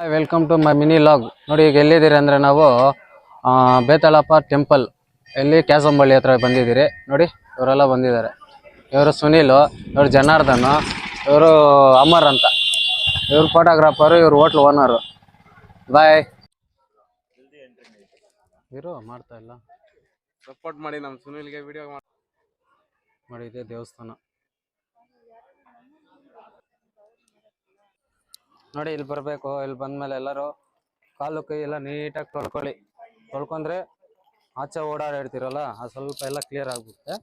Welcome to my mini vlog ನೋಡಿ ಈಗ ಎಲ್ಲಿದ್ದೀರಿ ಅಂದರೆ ನಾವು ಬೇತಾಳಪ್ಪ ಟೆಂಪಲ್ ಎಲ್ಲಿ ಕ್ಯಾಸಂಬಳ್ಳಿ ಹತ್ರ ಬಂದಿದ್ದೀರಿ. ನೋಡಿ ಇವರೆಲ್ಲ ಬಂದಿದ್ದಾರೆ. ಇವರು ಸುನೀಲು ಇವರು ಜನಾರ್ದನ್ ಇವರು ಅಮರ್ ಅಂತ. ಇವರು ಫೋಟೋಗ್ರಾಫರು ಇವರು ಹೋಟ್ಲ್ ಓನರು ಬಾಯ್ ಇರೋ ಮಾಡ್ತಾ ಇಲ್ಲ. ಸಪೋರ್ಟ್ ಮಾಡಿ ನಮ್ಮ ಸುನೀಲ್ಗೆ ವಿಡಿಯೋ ಮಾಡಿ ನೋಡಿ ಇದೆ ದೇವಸ್ಥಾನ. ನೋಡಿ ಇಲ್ಲಿ ಬರಬೇಕು. ಇಲ್ಲಿ ಬಂದ್ಮೇಲೆ ಎಲ್ಲರೂ ಕಾಲು ಕೈ ಎಲ್ಲ ನೀಟಾಗಿ ತೊಳ್ಕೊಳ್ಳಿ. ತೊಳ್ಕೊಂಡ್ರೆ ಆಚೆ ಓಡಾಡಿರ್ತೀರಲ್ಲ ಅದು ಸ್ವಲ್ಪ ಎಲ್ಲ ಕ್ಲಿಯರ್ ಆಗ್ಬಿಡುತ್ತೆ.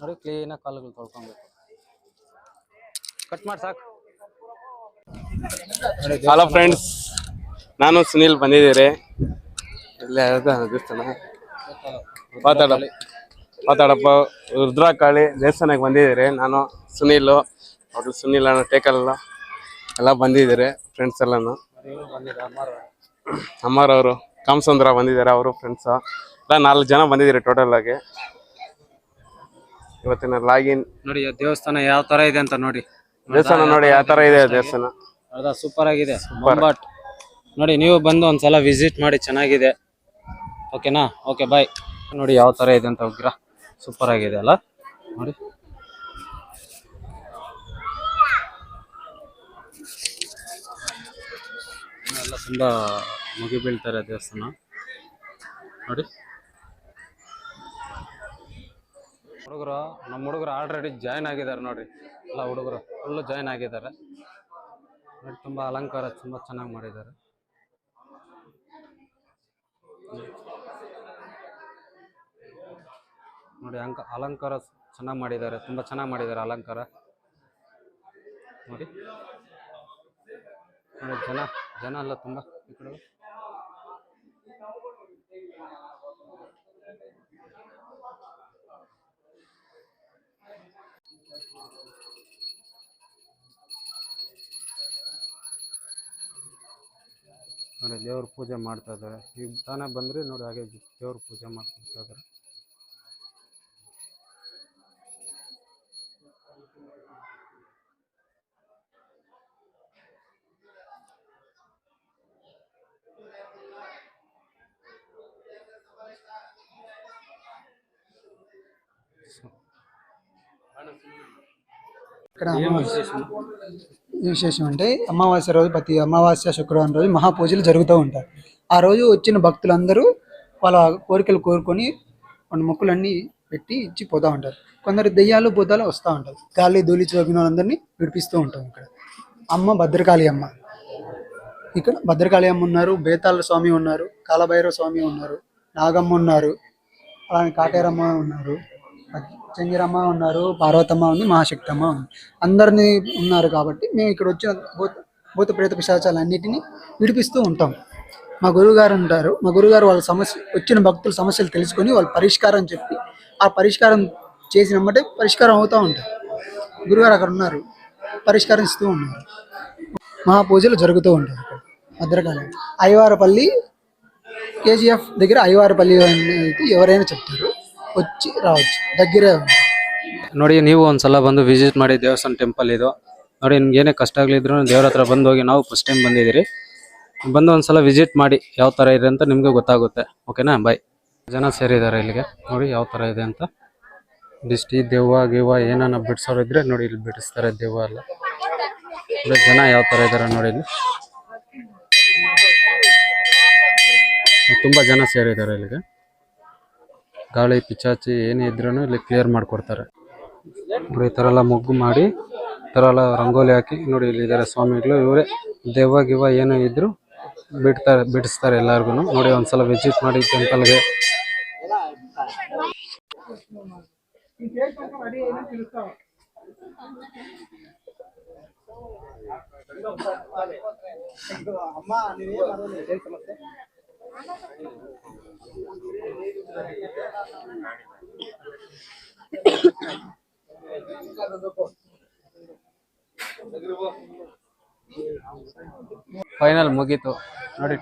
ನೋಡಿ ಕ್ಲೀನಾಗಿ ಕಾಲುಗಳು ತೊಳ್ಕೊಬೇಕು. ಕಟ್ ಮಾಡಿ ಸಾಕು. ನೋಡಿ ಹಲೋ ಫ್ರೆಂಡ್ಸ್ ನಾನು ಸುನಿಲ್ ಬಂದಿದ್ದೀರಿ. ಇಲ್ಲೇ ಯಾವ್ದು ದೇವಸ್ಥಾನ. ಮಾತಾಡಪ್ಪ. ರುದ್ರಾಕಾಳಿ ದೇವಸ್ಥಾನಕ್ಕೆ ಬಂದಿದ್ದೀರಿ. ನಾನು ಸುನೀಲು. ಅವ್ರು ಸುನೀಲ್ ಅನ್ನೋ ಟೇಕಲ್ಲ ಎಲ್ಲ ಬಂದಿದ್ದಾರೆ ಫ್ರೆಂಡ್ಸ್ ಎಲ್ಲಾನು. ಅಮ್ಮಾರ್ ಅವರು ಕಾಮಸಂದ್ರ ಬಂದಿದ್ದಾರೆ ಅವರು ಫ್ರೆಂಡ್ಸ್ ಎಲ್ಲ ನಾಲ್ಕು ಜನ ಬಂದಿದ್ದಾರೆ ಟೋಟಲ್ ಆಗಿ. ಇವತ್ತಿನ ಲಾಗಿನ್ ನೋಡಿ ದೇವಸ್ಥಾನ ಯಾವ ತರ ಇದೆ ಅಂತ ನೋಡಿ. ದೇವಸ್ಥಾನ ನೋಡಿ ಯಾವ ತರ ಇದೆ ದೇವಸ್ಥಾನ. ಹೌದಾ ಸೂಪರ್ ಆಗಿದೆ. ಬಟ್ ನೋಡಿ ನೀವು ಬಂದು ಒಂದ್ಸಲ ವಿಸಿಟ್ ಮಾಡಿ ಚೆನ್ನಾಗಿದೆ. ಓಕೆನಾ ಓಕೆ ಬಾಯ್ ನೋಡಿ ಯಾವ ತರ ಇದೆ ಅಂತ ಉಗ್ರ. ಸೂಪರ್ ಆಗಿದೆ ಅಲ್ಲ? ನೋಡಿ. ತುಂಬಾ ಮುಗಿ ಬೀಳ್ತಾರೆ ದೇವಸ್ಥಾನ. ನೋಡಿ. ಹುಡುಗರು, ನಮ್ಮ ಹುಡುಗರು ಆಲ್ರೆಡಿ ಜಾಯ್ನ್ ಆಗಿದ್ದಾರೆ ನೋಡ್ರಿ. ಎಲ್ಲ ಹುಡುಗರು ಫುಲ್ಲು ಜಾಯ್ನ್ ಆಗಿದ್ದಾರೆ. ನೋಡಿ, ತುಂಬಾ ಅಲಂಕಾರ, ತುಂಬ ಚೆನ್ನಾಗಿ ಮಾಡಿದ್ದಾರೆ. ನೋಡಿ, ಅಂಕ, ಅಲಂಕಾರ ಚೆನ್ನಾಗಿ ಮಾಡಿದ್ದಾರೆ, ತುಂಬಾ ಚೆನ್ನಾಗಿ ಮಾಡಿದ್ದಾರೆ ಅಲಂಕಾರ. ನೋಡಿ. ನೋಡಿ ಜನ ಜನ ಎಲ್ಲ ತುಂಬಾ ಈ ಕಡೆ. ನೋಡಿ, ದೇವ್ರ ಪೂಜೆ ಮಾಡ್ತಾ ಇದ್ದಾರೆ. ಈಗ ತಾನೇ ಬಂದ್ರೆ ನೋಡಿ, ಹಾಗೆ ದೇವ್ರ ಪೂಜೆ ಮಾಡ್ಕೊಳ್ತಾ ಇದ್ದಾರೆ. ఇక్కడ ఈ విశేషం? అంటే అమావాస్య రోజు ప్రతి అమావాస్య శుక్రవారం రోజు మహాపూజలు జరుగుతూ ఉంటాయి. ఆ రోజు వచ్చిన భక్తులందరూ వాళ్ళ కోరికలు కోరుకొని కొన్ని మొక్కులన్నీ పెట్టి ఇచ్చి పోతూ ఉంటారు. కొందరు దెయ్యాలు భూతాలు వస్తూ ఉంటారు గాలి ధూళి చోపిన వాళ్ళందరినీ విడిపిస్తూ ఉంటాం ఇక్కడ. అమ్మ భద్రకాళి అమ్మ. ఇక్కడ భద్రకాళి అమ్మ ఉన్నారు బేతాళ స్వామి ఉన్నారు కాలభైరవ స్వామి ఉన్నారు నాగమ్మ ఉన్నారు అలానే కాటేరమ్మ ఉన్నారు. చెంగిరమ్మ ఉన్నారు పార్వతమ్మ ఉంది మహాశక్తమ్మ ఉంది. అందరినీ ఉన్నారు కాబట్టి మేము ఇక్కడ వచ్చిన భూత భూత ప్రేత పిశాచాలన్నిటినీ విడిపిస్తూ ఉంటాం. మా గురువుగారు ఉంటారు. మా గురువుగారు వాళ్ళ సమస్య వచ్చిన భక్తుల సమస్యలు తెలుసుకొని వాళ్ళ పరిష్కారం చెప్పి ఆ పరిష్కారం చేసినమ్మటే పరిష్కారం అవుతూ ఉంటాయి. గురుగారు అక్కడ ఉన్నారు. పరిష్కారం ఇస్తూ ఉన్నారు. మహాపూజలు జరుగుతూ ఉంటాయి భద్రకాలం భద్రకాళి. అయ్యవారపల్లి కేజీఎఫ్ దగ్గర అయ్యవారపల్లి అయితే ఎవరైనా చెప్తారు. ಕೊಚ್ಚಿ ರಾಜ್, ದಗ್ಗಿರೇ ನೋಡಿ, ನೀವು ಒಂದ್ಸಲ ಬಂದು ವಿಸಿಟ್ ಮಾಡಿ ದೇವಸ್ಥಾನ ಟೆಂಪಲ್ ಇದು. ನೋಡಿ, ನಿಮ್ಗೆ ಏನೇ ಕಷ್ಟ ಆಗ್ಲಿದ್ರು ದೇವ್ರ ಹತ್ರ ಬಂದು ಹೋಗಿ ನಾವು ಫಸ್ಟ್ ಟೈಮ್ ಬಂದಿದ್ದೀರಿ. ಬಂದು ಒಂದ್ಸಲ ವಿಸಿಟ್ ಮಾಡಿ ಯಾವ ತರ ಇದೆ ಅಂತ ನಿಮಗೆ ಗೊತ್ತಾಗುತ್ತೆ. ಓಕೆನಾ ಬಾಯ್ ಜನ ಸೇರಿದ್ದಾರೆ ಇಲ್ಲಿಗೆ. ನೋಡಿ, ಯಾವ ತರ ಇದೆ ಅಂತ. ಬಿಷ್ಟಿ ದೆವ್ವ, ಗಿವ್ವ ಏನಾನ ಬಿಡ್ಸೋರು ಇದ್ರೆ ನೋಡಿ, ಇಲ್ಲಿ ಬಿಡಿಸ್ತಾರೆ ದೆವ್ವ ಎಲ್ಲ. ಜನ ಯಾವ ತರ ಇದ್ದಾರೆ ನೋಡಿ ಇಲ್ಲಿ. ತುಂಬಾ ಜನ ಸೇರಿದ್ದಾರೆ ಇಲ್ಲಿಗೆ. ಗಾಳಿ ಪಿಚಾಚಿ ಏನೇ ಇದ್ರೂ ಇಲ್ಲಿ ಕ್ಲಿಯರ್ ಮಾಡ್ಕೊಡ್ತಾರೆ. ನೋಡಿ, ಈ ಥರ ಎಲ್ಲ ಮೊಗ್ಗು ಮಾಡಿ, ಈ ಥರ ಎಲ್ಲ ರಂಗೋಲಿ ಹಾಕಿ, ನೋಡಿ, ಇಲ್ಲಿ ಇದ್ದಾರೆ ಸ್ವಾಮಿಗಳು. ಇವರೇ ದೆವ್ವ, ಗಿವ್ವ ಏನೇ ಇದ್ರು ಬಿಡ್ತಾರೆ ಬಿಡಿಸ್ತಾರೆ ಎಲ್ಲಾರ್ಗು ನೋಡಿ, ಒಂದ್ಸಲ ವಿಸಿಟ್ ಮಾಡಿ ಟೆಂಪಲ್ಗೆ ಫೈನಲ್ ಮುಗೀತು. ನೋಡಿ